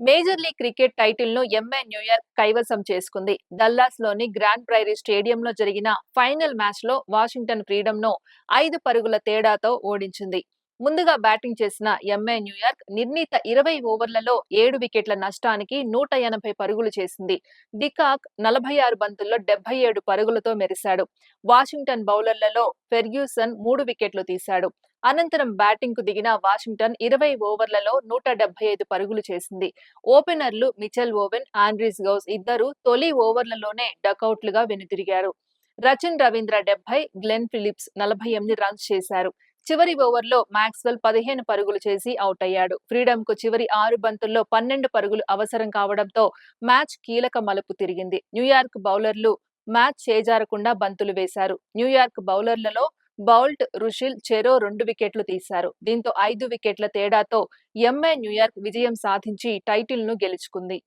Major league cricket టైటిల్ను MI New York కైవసం చేసుకుంది. డల్లాస్లోని గ్రాండ్ ప్రైరీ స్టేడియంలో జరిగిన ఫైనల్ మ్యాచ్లో వాషింగ్టన్ ఫ్రీడమ్ను ఐదు పరుగుల తేడాతో ఓడించింది. ముందుగా బ్యాటింగ్ చేసిన ఎంఏ న్యూయార్క్ నిర్ణీత ఇరవై ఓవర్లలో ఏడు వికెట్ల నష్టానికి నూట ఎనభై పరుగులు చేసింది. డికాక్ నలభై ఆరు బంతుల్లో డెబ్బై ఏడు పరుగులతో మెరిశాడు. వాషింగ్టన్ బౌలర్లలో ఫెర్గ్యూసన్ మూడు వికెట్లు తీశాడు. అనంతరం బ్యాటింగ్కు దిగిన వాషింగ్టన్ ఇరవై ఓవర్లలో నూట డెబ్బై ఐదు పరుగులు చేసింది. ఓపెనర్లు మిచెల్ ఓవెన్ ఆండ్రీస్ గౌస్ ఇద్దరు తొలి ఓవర్లలోనే డకౌట్లుగా వెనుతిరిగారు. రచిన్ రవీంద్ర డెబ్బై గ్లెన్ ఫిలిప్స్ నలభై ఎనిమిది రన్స్ చేశారు. చివరి ఓవర్లో మాక్స్వెల్ పదిహేను పరుగులు చేసి అవుట్ అయ్యాడు. ఫ్రీడమ్కు చివరి ఆరు బంతుల్లో పన్నెండు పరుగులు అవసరం కావడంతో మ్యాచ్ కీలక మలుపు తిరిగింది. న్యూయార్క్ బౌలర్లు మ్యాచ్ చేజారకుండా బంతులు వేశారు. న్యూయార్క్ బౌలర్లలో బౌల్ట్ రుషిల్ చెరో రెండు వికెట్లు తీశారు. దీంతో ఐదు వికెట్ల తేడాతో ఎంఏ న్యూయార్క్ విజయం సాధించి టైటిల్ను గెలుచుకుంది.